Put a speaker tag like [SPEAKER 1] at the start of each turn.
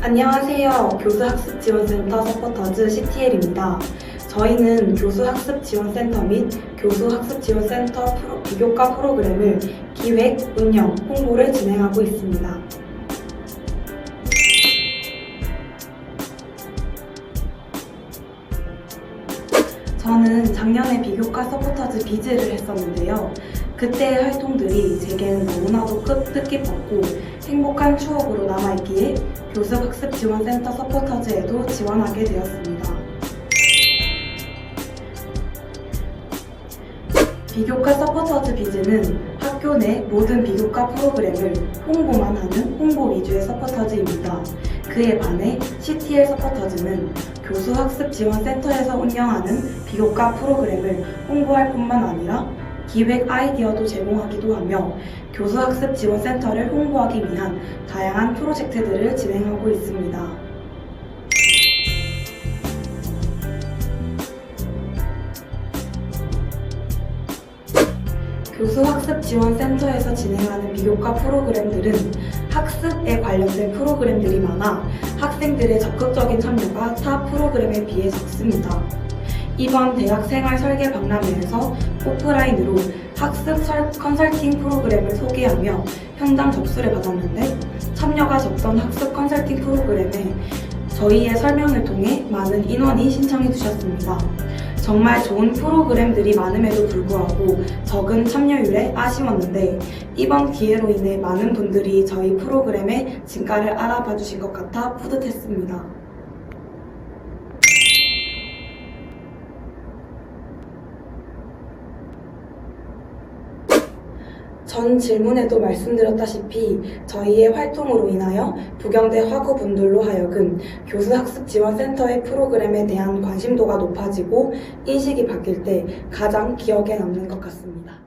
[SPEAKER 1] 안녕하세요. 교수학습지원센터 서포터즈 CTL입니다. 저희는 교수학습지원센터 및 교수학습지원센터 프로- 비교과 프로그램을 기획, 운영, 홍보를 진행하고 있습니다. 저는 작년에 비교과 서포터즈 비즈를 했었는데요. 그때의 활동들이 제게는 너무나도 끝- 뜻깊었고 행복한 추억으로 남아있기에 교수학습지원센터 서포터즈에도 지원하게 되었습니다. 비교과 서포터즈 비즈는 학교 내 모든 비교과 프로그램을 홍보만 하는 홍보 위주의 서포터즈입니다. 그에 반해 CTL 서포터즈는 교수학습지원센터에서 운영하는 비교과 프로그램을 홍보할 뿐만 아니라 기획 아이디어도 제공하기도 하며 교수학습 지원센터를 홍보하기 위한 다양한 프로젝트들을 진행하고 있습니다. 교수학습지원센터에서 진행하는 비교과 프로그램들은 학습에 관련된 프로그램들이 많아 학생들의 적극적인 참여가 타 프로그램에 비해 적습니다. 이번 대학 생활 설계 박람회에서 오프라인으로 학습 설- 컨설팅 프로그램을 소개하며 현장 접수를 받았는데 참여가 적던 학습 컨설팅 프로그램에 저희의 설명을 통해 많은 인원이 신청해 주셨습니다. 정말 좋은 프로그램들이 많음에도 불구하고 적은 참여율에 아쉬웠는데 이번 기회로 인해 많은 분들이 저희 프로그램의 진가를 알아봐 주신 것 같아 뿌듯했습니다. 전 질문에도 말씀드렸다시피 저희의 활동으로 인하여 부경대 화구분들로 하여금 교수학습지원센터의 프로그램에 대한 관심도가 높아지고 인식이 바뀔 때 가장 기억에 남는 것 같습니다.